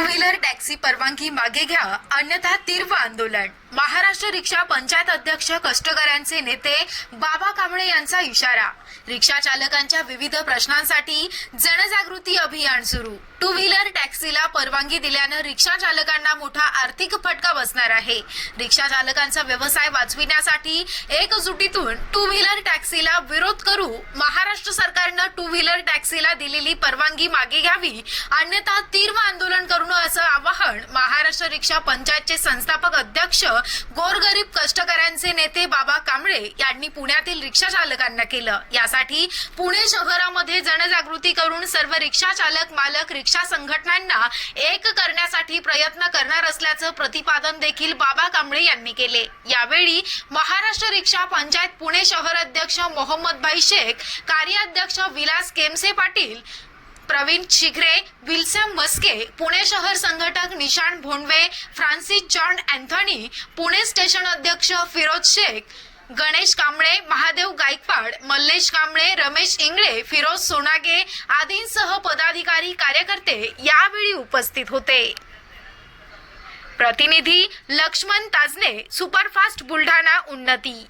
Wheeler taxi परवानगी मागे घ्या अन्यथा तीव्र आंदोलन. महाराष्ट्र रिक्षा पंचायत अध्यक्ष कष्टकऱ्यांचे नेते बाबा कांबळे यांचा इशारा. रिक्षा चालकांच्या विविध प्रश्नांसाठी जनजागृती अभियान सुरू. टू व्हीलर टॅक्सीला परवानगी दिल्यानं रिक्षा चालकांना मोठा आर्थिक फटका बसणार आहे. रिक्षा चालकांचा व्यवसाय वाचविण्यासाठी एकजुटीतून टू व्हीलर टॅक्सीला विरोध करू महाराष्ट्र सरकारनं टू व्हीलर टॅक्सीला दिलेली परवानगी मागे घ्यावी अन्यथा तीव्र आंदोलन करू असं आवाहन महाराष्ट्र रिक्षा पंचायतचे संस्थापक अध्यक्ष गोरगरीब कष्टकऱ्यांचे नेते बाबा कांबळे यांनी पुण्यातील रिक्षा चालकांना केलं. यासाठी पुणे शहरामध्ये जनजागृती करून सर्व रिक्षा चालक मालक रिक्षा संघटनांना एक करण्यासाठी प्रयत्न करणार असल्याचं प्रतिपादन देखील बाबा कांबळे यांनी केले. यावेळी महाराष्ट्र रिक्षा पंचायत पुणे शहर अध्यक्ष मोहम्मद भाई शेख कार्याध्यक्ष विलास केमसे पाटील प्रवीण शिघरे विल्सम मस्के पुणे शहर संघटक Nishan Bhondve Francis John Anthony Pune station अध्यक्ष फिरोज शेख गणेश कांबळे महादेव गायकवाड मल्लेश कांबळे रमेश इंगळे फिरोज सोनागे आदींसह पदाधिकारी कार्यकर्ते यावेळी उपस्थित होते. प्रतिनिधी लक्ष्मण ताजने सुपरफास्ट बुलढाणा उन्नती